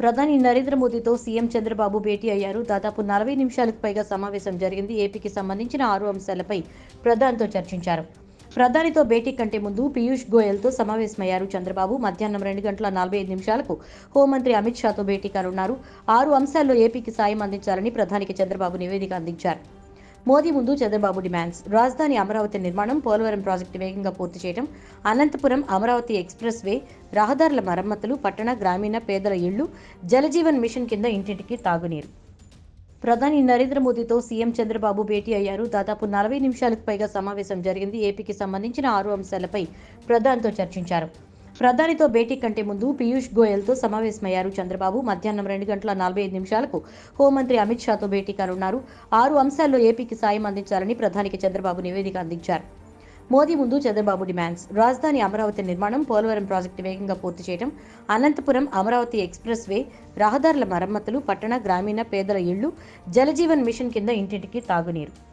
ప్రధాని నరేంద్ర మోదీతో సీఎం చంద్రబాబు భేటీ అయ్యారు. దాదాపు నలభై నిమిషాలకు పైగా సమావేశం జరిగింది. ఏపీకి సంబంధించిన ఆరు అంశాలపై ప్రధానితో చర్చించారు. ప్రధానితో భేటీ కంటే ముందు పీయూష్ గోయల్తో సమావేశమయ్యారు చంద్రబాబు. మధ్యాహ్నం రెండు గంటల నలభై ఐదు నిమిషాలకు హోంమంత్రి అమిత్ షాతో భేటీ కానున్నారు. ఆరు అంశాల్లో ఏపీకి సాయం అందించాలని ప్రధానికి చంద్రబాబు నివేదిక అందించారు. మోదీ ముందు చంద్రబాబు డిమాండ్స్. రాజధాని అమరావతి నిర్మాణం పోలవరం ప్రాజెక్టు వేగంగా పూర్తి చేయడం అనంతపురం అమరావతి ఎక్స్ప్రెస్ వే రహదారుల మరమ్మతులు పట్టణ గ్రామీణ పేదల ఇళ్ళు జలజీవన్ మిషన్ కింద ఇంటింటికి తాగునీరు. ప్రధాని నరేంద్ర మోదీతో సీఎం చంద్రబాబు భేటీ అయ్యారు. దాదాపు నలభై నిమిషాలకు పైగా సమావేశం జరిగింది. ఏపీకి సంబంధించిన ఆరు అంశాలపై ప్రధానితో చర్చించారు. ప్రధానితో భేటీ కంటే ముందు పీయూష్ గోయల్తో సమావేశమయ్యారు చంద్రబాబు. మధ్యాహ్నం రెండు గంటల నలభై ఐదు నిమిషాలకు హోంమంత్రి అమిత్ షాతో భేటీ కానున్నారు. ఆరు అంశాల్లో ఏపీకి సాయం అందించాలని ప్రధానికి చంద్రబాబు నివేదిక అందించారు. మోదీ ముందు చంద్రబాబు డిమాండ్స్. రాజధాని అమరావతి నిర్మాణం పోలవరం ప్రాజెక్టు వేగంగా పూర్తి చేయడం అనంతపురం అమరావతి ఎక్స్ప్రెస్ వే రహదారుల మరమ్మతులు పట్టణ గ్రామీణ పేదల ఇళ్ళు జలజీవన్ మిషన్ కింద ఇంటింటికి తాగునీరు.